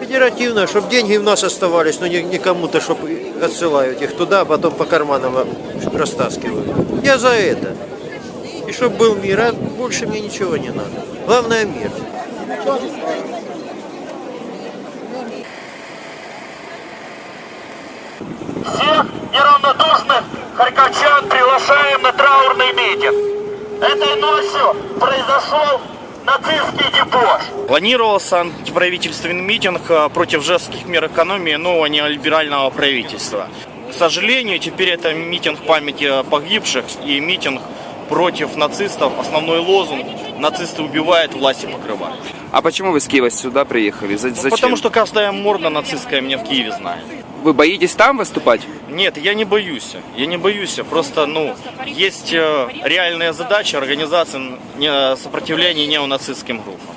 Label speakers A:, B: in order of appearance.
A: Федеративно, чтобы деньги у нас оставались, но не, кому-то, чтобы отсылают их туда, а потом по карманам растаскивают. Я за это. И чтобы был мир, а больше мне ничего не надо. Главное мир.
B: Харьковчан приглашаем на траурный митинг. Этой ночью произошел нацистский дебош.
C: Планировался антиправительственный митинг э, против жестких мер экономии нового неолиберального правительства. К сожалению, теперь это митинг памяти погибших и митинг против нацистов. Основной лозунг «Нацисты убивают, власти покрывают».
D: А почему вы с Киева сюда приехали? За- Зачем?
C: Потому что каждая морда нацистская меня в Киеве знает.
D: Вы боитесь там выступать?
C: Нет, я не боюсь. Я не боюсь. Просто, ну, есть э, реальные задачи организации сопротивления неонацистским группам.